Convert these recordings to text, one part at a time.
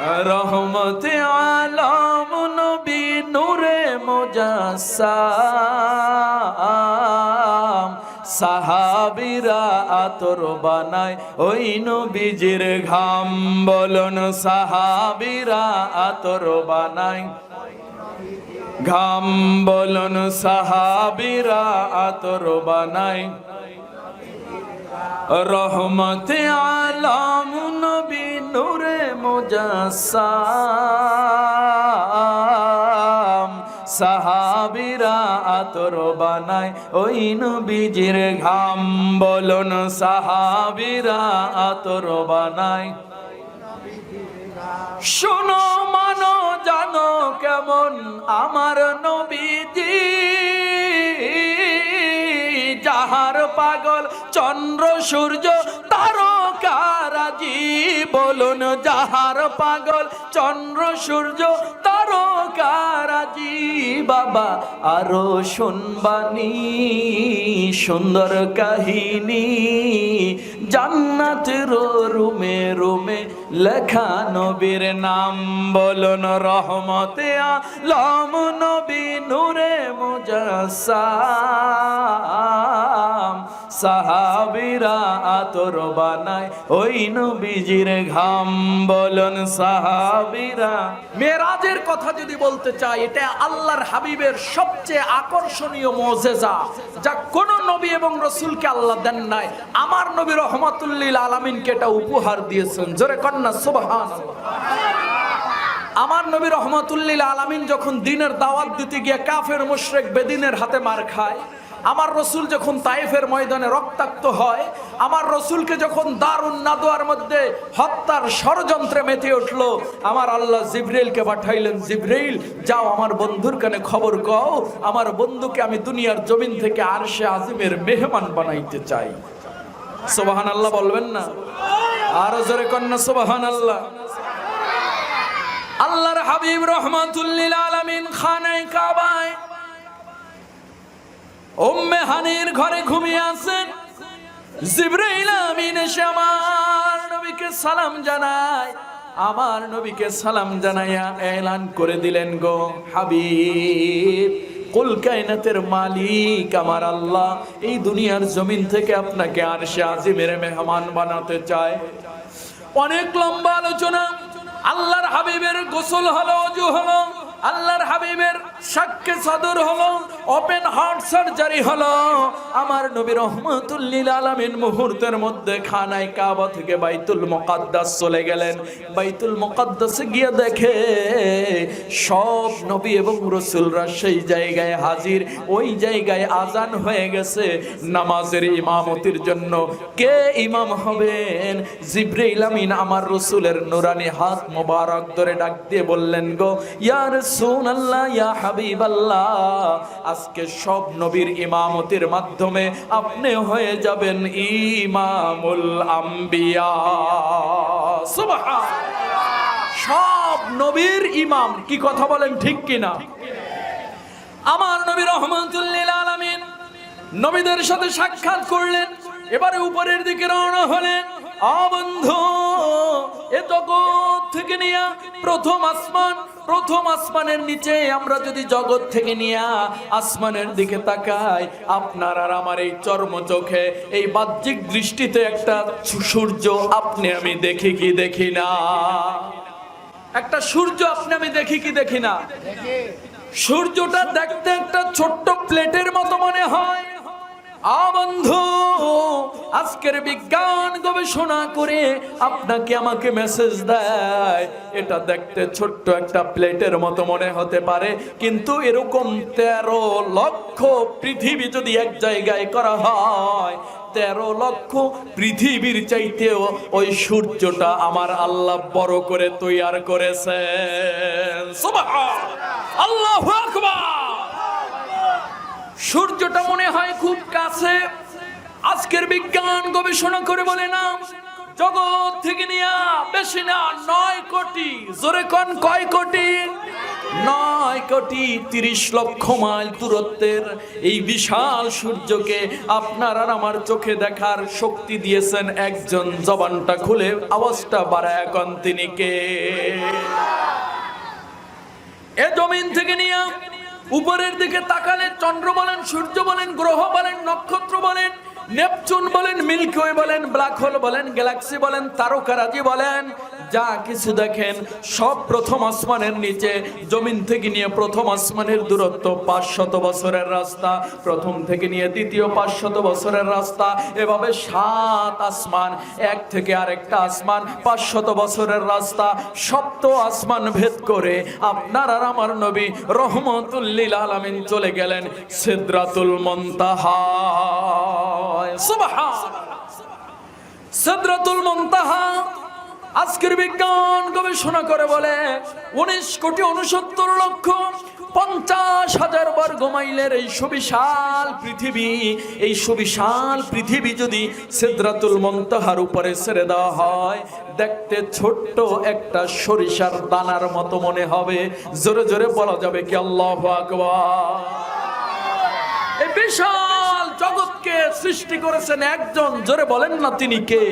রহমতে আলম নবী নূরে মুজাসাম। সাহাবিরা আতর বানায় ওই নবীজির ঘাম। বলন, সাহাবিরা আতর বানায়। ঘাম, বলন, সাহাবিরা আতর বানায়। রহমতে আলম মুজাসাম সাহাবিরা আতর বানায়, ওই নবীজির ঘাম। বলুন, সাহাবিরা আতর বানায়। শোনো, মানো, জানো কেমন আমার নবীজি। যাহার পাগল, চন্দ্র, সূর্য তারকারাজি বলুন, যাহার পাগল, চন্দ্র, সূর্য তারকারাজি বাবা, আরও শুনবানি, সুন্দর কাহিনী। জান্নাতের রুমে রুমে লেখা নবীর নাম বলুন, রহমতে আলম নবী নূরে মুজাসাম সাহাবিরা আতর বানায়, ওই নবীজির ঘাম বলুন সাহাবিরা। মেরাজের কথা যদি বলতে চাই, এটা আল্লাহর হাবিবের সবচেয়ে আকর্ষণীয় মজেজা। যা কোন নবী এবং রসুলকে আল্লাহ দেন নাই। আমার নবী রহমাতুল্লিল আলমিনকে এটা উপহার দিয়েছেন। জোরে কন্যা সুবহান আমার নবী রহমাতুল্লিল আলামিন যখন দিনের দাওয়াত দিতে গিয়ে কাফের মুশরেক বেদিনের হাতে মার খায় আমার রসুল যখন তাইফের ময়দানে রক্তাক্ত হয়, আমার রসুলকে যখন দারুণ নাদোয়ার মধ্যে হত্যার ষড়যন্ত্রে মেতে উঠল, আমার আল্লাহ জিব্রাইলকে পাঠাইলেন, জিব্রাইল, যাও আমার বন্ধুর কানে খবর কও, আমার বন্ধুকে আমি দুনিয়ার জমিন থেকে আরশে আজিমের মেহমান বানাইতে চাই। সোবাহান আল্লাহ বলবেন না? আরও জোরে কন্যা সোবাহান আল্লাহ আল্লাহর হাবিব রহমাতুল্লিল আলামিন খানায় কাবায় উম্মে হানির ঘরে ঘুমিয়ে আছেন। জিব্রাইল আমিন এসে আমার নবীকে সালাম জানায়। আমার নবীকে সালাম জানাইয়া এলান করে দিলেন গো হাবিব। কুল কায়নাতের মালিক আমার আল্লাহ। এই দুনিয়ার জমিন থেকে আপনাকে আর সে আজিমের মেহমান বানাতে চায়। অনেক লম্বা আলোচনা। আল্লাহর হাবিবের গোসল হলো, অজু হলো। আল্লাহর হাবিবের সাক্ষ্যে সদর হলো ওপেন হার্ট সার্জারি হলো। আমার নবী রহমতুল্লিল আলামিন মুহূর্তের মধ্যে খানায় কাবা থেকে বাইতুল মুকাদ্দাস চলে গেলেন। বাইতুল মুকাদ্দাসে গিয়ে দেখে সব নবী এবং রসুলরা সেই জায়গায় হাজির। ওই জায়গায় আজান হয়ে গেছে নামাজের ইমামতির জন্য। কে ইমাম হবেন? জিব্রাইল আমিন আমার রসুলের নুরানি হাত মোবারক ধরে ডাক দিয়ে বললেন, গো, ইয়া ইয়া আজকে সব নবীর ইমামতির মাধ্যমে আপনি হয়ে যাবেন ইমামুল আম্বিয়া। সব নবীর ইমাম, কি কথা বলেন ঠিক কিনা? আমার নবী রহমতুল্লিল আলামিন নবীদের সাথে সাক্ষাৎ করলেন, এবারে উপরের দিকে রওনা হলেন। অবন্ধু এ জগৎ থেকে নিয়ে প্রথম আসমান, প্রথম আসমানের নিচে আমরা যদি জগৎ থেকে নিয়ে আসমানের দিকে তাকাই, আপনার আর আমার এই চর্ম চোখে, এই বাহ্যিক দৃষ্টিতে একটা সূর্য আপনি আমি দেখি কি দেখি না। একটা সূর্য আপনি আমি দেখি কি দেখি না। সূর্যটা দেখতে একটা ছোট্ট প্লেটের মতো মনে হয়। বন্ধু, আজকের বিজ্ঞান গবেষণা করে আপনাকে আমাকে মেসেজ দেয়। এটা দেখতে ছোট্ট একটা প্লেটের মতো মনে হতে পারে, কিন্তু এরকম তেরো লক্ষ পৃথিবী যদি এক জায়গায় করা হয়, তেরো লক্ষ পৃথিবীর চাইতেও ওই সূর্যটা আমার আল্লাহ বড় করে তৈয়ার আল্লাহ আল্লাহু আকবার। সূর্যটা মনে হয় খুব কাছে। আজকের বিজ্ঞান গবেষণা করে বলে না জগৎ থেকে নিয়ে বেশি না, নয় কোটি, জোরে কন কয় কোটি? নয় কোটি তিরিশ লক্ষ মাইল দূরত্বের এই বিশাল সূর্যকে আপনার আর আমার চোখে দেখার শক্তি দিয়েছেন একজন জবানটা খুলে, আওয়াজটা বাড়ায় এখন তিনি কে? এ জমিন থেকে নিয়ে উপরের দিকে তাকালে চন্দ্র বলেন, সূর্য বলেন, গ্রহ বলেন, নক্ষত্র বলেন, নেপচুন বলেন মিল্কিওয়ে বলেন, ব্ল্যাক হোল বলেন, গ্যালাক্সি বলেন, তারকারাজি বলেন যা কিছু দেখেন, সব প্রথম আসমানের নিচে, জমিন থেকে নিয়ে প্রথম আসমানের দূরত্ব, পাঁচশত বছরের রাস্তা, প্রথম থেকে নিয়ে দ্বিতীয় পাঁচশত বছরের রাস্তা, এভাবে সাত আসমান, এক থেকে আরেকটা আসমান, পাঁচশত বছরের রাস্তা, সপ্ত আসমান ভেদ করে আপনার আর আমার নবী রহমতুল্লিল আলামিন চলে গেলেন সিদরাতুল মন্তাহা। সুবহান। সিদরাতুল মুনতাহা আজকের বিজ্ঞান গবেষণা করে বলে উনিশ কোটি উনসত্তর লক্ষ পঞ্চাশ হাজার বর্গ মাইলের এই সুবিশাল পৃথিবী, এই সুবিশাল পৃথিবী যদি সিদরাতুল মন্তাহার উপরে ছেড়ে দেওয়া হয়, দেখতে ছোট্ট একটা সরিষার দানার মতো মনে হবে। জোরে জোরে বলা যাবে কি আল্লাহ এই বিশাল জগৎকে সৃষ্টি করেছেন একজন, জোরে বলেন না তিনি কে?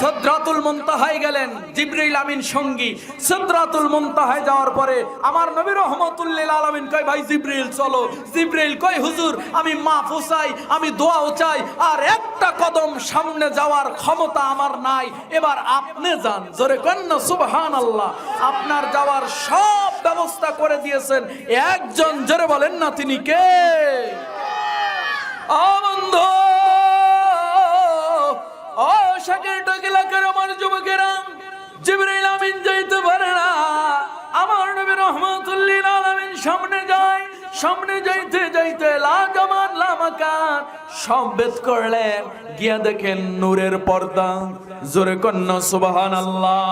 সদ্রাতুল মুনতাহায় গেলেন জিবরিল আমিন সঙ্গী। সদ্রাতুল মুনতাহায় যাওয়ার পরে আমার নবী রহমতুল্লিল আলামিন কয়, ভাই জিবরিল, চলো। জিবরিল কয়, হুজুর, আমি মাফ চাই, আমি দোয়াও চাই, আর একটা কদম সামনে যাওয়ার ক্ষমতা আমার নাই। এবার আপনি যান। জোরে কন্যা সুবহান আল্লাহ আপনার যাওয়ার সব ব্যবস্থা করে দিয়েছেন। একজন জোরে বলেন না, তিনি কে? আনন্দ ও শাকের টাক এলাকার আমার যুবকেরা জিবরাইল আমিন যাইতে পারে না। আমার নবী রহমাতুল্লিল আলামিন সামনে যায়, সামনে যাইতে যাইতে লা জামান লা মাকান সব বেদ করলেন, গিয়া দেখেন নূরের পর্দা। জোরে কন্যা, সুবহানাল্লাহ।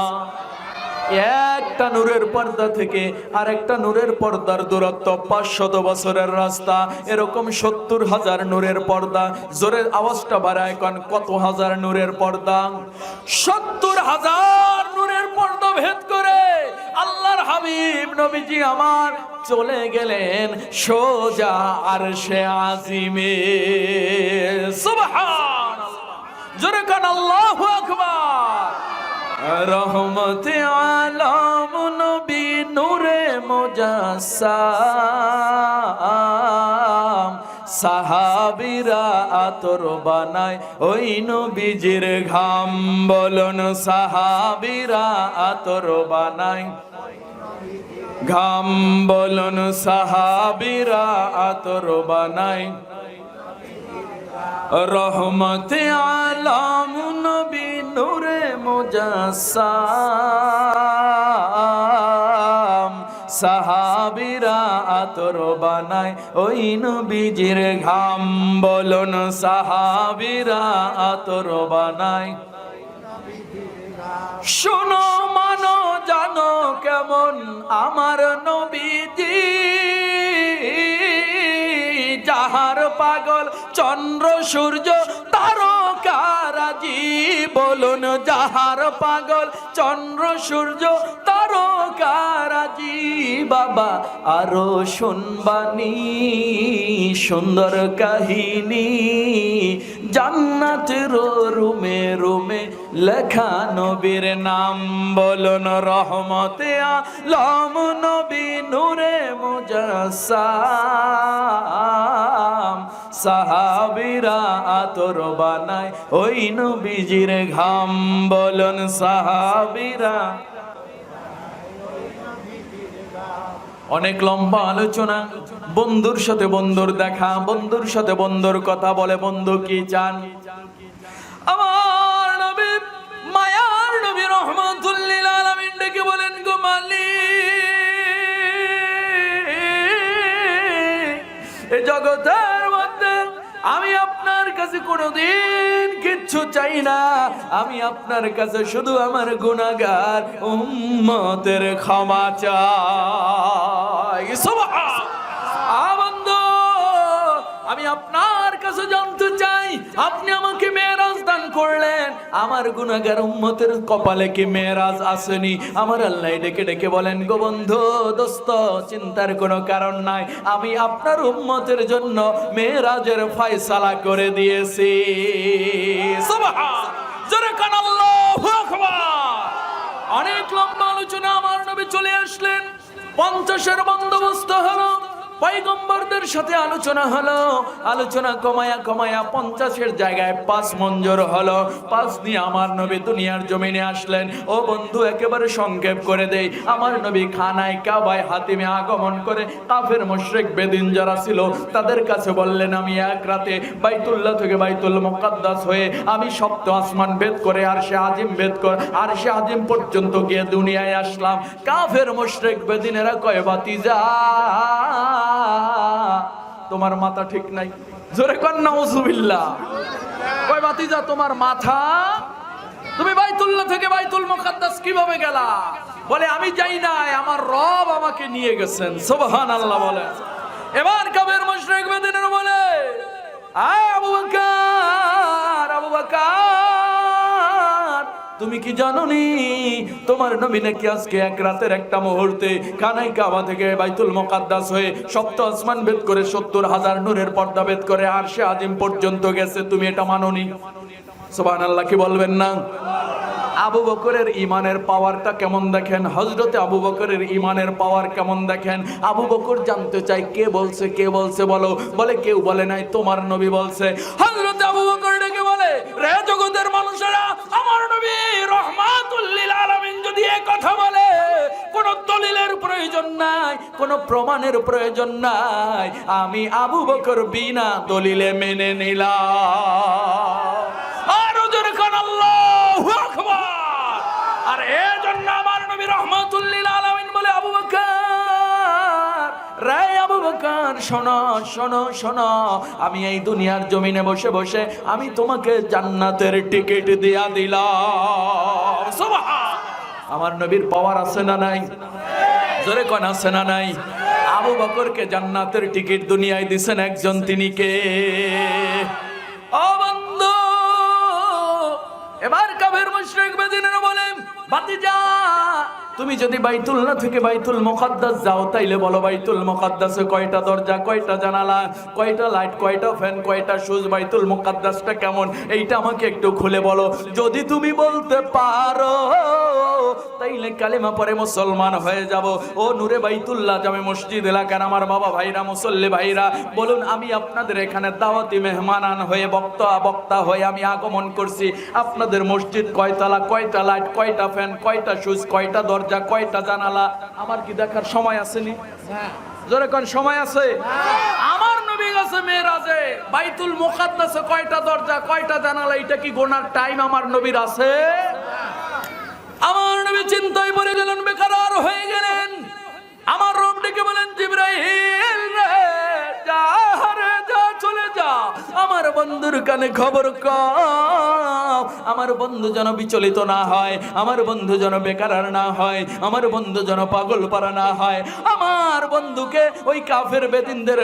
একটা নূরের পর্দা থেকে আরেকটা নূরের পর্দার দূরত্ব পাঁচশত বছরের রাস্তা। এরকম সত্তর হাজার নূরের পর্দা। জোরের আওয়াজটা বাড়ায় কন, কত হাজার নূরের পর্দা? সত্তর হাজার নূরের পর্দা ভেদ করে আল্লাহর হাবিব নবীজি আমার চলে গেলেন সোজা আর সে আজিমে। সুবহান জোরে কান, আল্লাহু আকবার। রহমত আলম নবী নূরে মুজাসাম। সাহাবিরা আতর বানায় ওই নবীজির ঘাম। বলন, সাহাবিরা আতর বানায়। ঘাম, বলন, সাহাবিরা আতর বানায়। রহমতে আলম মুজাসাম সাহাবিরা আতর বানায়, ওই নবীজির ঘাম। বলন, সাহাবিরা আতর বানায়। শোনো, মানো, জানো কেমন আমার নবীজি। যাহার পাগল চন্দ্র সূর্য তারকারাজি বলুন যাহার পাগল চন্দ্র সূর্য তারকারাজি বাবা, আরও শুনবানি, সুন্দর কাহিনী। জান্নাতের রুমে রুমে লেখা নবীর নাম বলুন, রহমতে আলম নবী নূরে মুজাসাম। সাহাবিরা আতর বানায় ওই নবীজির ঘাম বলুন, সাহাবিরা। অনেক লম্বা আলোচনা। বন্ধুর সাথে বন্ধুর দেখা, বন্ধুর সাথে বন্ধুর কথা বলে, বন্ধু কি চান? আমার নবী, মায়ার নবী রহমাতুল্লিল আলামিন ডেকে বলেন, গো এই জগতের মধ্যে আমি আপনার কাছে কোনোদিন কিচ্ছু চাই না। আমি আপনার কাছে শুধু আমার গুনাহগার উম্মতের ক্ষমা চাই। আনন্দ। আমি আপনার কাছে জানতে চাই, আপনি আমাকে মেয়েরাজ দান করলেন। আমার গুনাহগার উম্মতের কপালে কি মেরাজ আসেনি? আমার আল্লাহ ডেকে ডেকে বলেন, গো বন্ধু, দোস্ত, চিন্তার কোনো কারণ নাই। আমি আপনার উম্মতের জন্য মেরাজের ফয়সালা করে দিয়েছি। জোরে কান আল্লাহু অনেক লম্বা আলোচনা পঞ্চাশের বন্দোবস্ত হলো। পয়গম্বরদের সাথে আলোচনা হলো। আলোচনা কমায়া কমায়া পঞ্চাশের জায়গায় পাঁচ মঞ্জুর হলো। পাঁচ নিয়ে আমার নবী দুনিয়ার জমিনে আসলেন। ও বন্ধু, একেবারে সংক্ষেপ করে দেই। আমার নবী খানায় কাবায় হাতিমে আগমন করে কাফের মুশরিক বেদিন যারা ছিল, তাদের কাছে বললেন, আমি এক রাতে বাইতুল্লাহ থেকে বাইতুল মুকাদ্দাস হয়ে আমি সপ্ত আসমান ভেদ করে আর সে আজিম ভেদ করে, আর সে আজিম পর্যন্ত গিয়ে দুনিয়ায় আসলাম। কাফের মুশরিক বেদিনেরা কয় বাতিজা তোমার মাথা ঠিক নাই। জোরে নাউজুবিল্লাহ। ওই তোমার মাথা? তুমি বাইতুল্লাহ থেকে বাইতুল মুকাদ্দাস কীভাবে গেলা? বলে, আমি যাই নাই, আমার রব আমাকে নিয়ে গেছেন। সুবহানাল্লাহ বলে। এবার কাবের মুশরিক বেদিনের বলে, আয় আবু বকর তুমি কি জানোনি? তোমার নবী নাকি আজকে এক রাতের একটা মুহূর্তে কানাই কাবা থেকে বাইতুল মুকাদ্দাস হয়ে সপ্ত আসমান ভেদ করে সত্তর হাজার নূরের পর্দা ভেদ করে আর সে আজিম পর্যন্ত গেছে। তুমি এটা মানোনি? আল্লাহ কি বলবেন না? আবু বকরের ইমানের পাওয়ারটা কেমন দেখেন? হজরতে আবু বকরের ইমানের পাওয়ার কেমন দেখেন? আবু বকর জানতে চাই কে বলছে কে বলছে বলো? বলে, কেউ বলে নাই, তোমার নবী বলছে। হজরতে আবু বকর ডেকে বলে, রে জগতের মানুষেরা, আমার নবী রহমাতুল্লিল আলামিন যদি এই কথা বলে, কোন দলিলের প্রয়োজন নাই, কোন প্রমাণের প্রয়োজন নাই, আমি আবু বকর বিনা দলিলে মেনে নিলাম। আর কান আল্লাহু আকবার। আর এই জন্য আমার নবী রহমাতুল্লিল আলামিন বলে, আবু বকর রে আবু বকর, শোনো শোনো শোনো, আমি এই দুনিয়ার জমিনে বসে বসে আমি তোমাকে জান্নাতের টিকিট দিয়া দিলাম। আমার নবীর পাওয়ার আছে না নাই? জোরে কোন, আছে না নাই? আবু বকরকে জান্নাতের টিকিট দুনিয়ায় দিছেন একজন তিনি কে? এবার কাবের মুশরিক বেদিনের বলে ভাতিজা তুমি যদি বাইতুল্লাহ থেকে বাইতুল মুকাদ্দাস যাও, তাইলে বলো বাইতুল মুকাদ্দাসে কয়টা দরজা, কয়টা জানালা, কয়টা লাইট, কয়টা ফ্যান, কয়টা সুজ বাইতুল মুকাদ্দাসটা কেমন? এইটা আমাকে একটু খুলে বলো। যদি তুমি বলতে পারো, তাইলে কালেমা পরে মুসলমান হয়ে যাব। ও নূরে বাইতুল্লাহ, জামে মসজিদ এলাকার আমার বাবা ভাইরা, মুসল্লি ভাইরা, বলুন আমি আপনাদের এখানে দাওয়াতি মেহমানান হয়ে বক্তা বক্তা হয়ে আমি আগমন করছি। আপনাদের মসজিদ কয়তলা, কয়টা লাইট, কয়টা ফ্যান, কয়টা সুইচ কয়টা দরজা কয়টা জানালা? আমার কি দেখার সময় আসেনি? জোরে কোন সময় আছে? আমার নবী বাইতুল মুকাদ্দাসে কয়টা দরজা, কয়টা জানালা? এটা কি গোনার টাইম আমার নবীর আছে? আমার নবী চিন্তায় পড়ে গেলেন, বেকার হয়ে গেলেন। আমার রব ডেকে বলেন, জিব্রাইল বন্ধুর কানে খবর ক আমার বন্ধু যেন বিচলিত না হয়, আমার বন্ধু যেন বেকার না হয়, আমার বন্ধু যেন পাগল পারা না হয়। আমার বন্ধুকে ওই কাফের বেদিনদের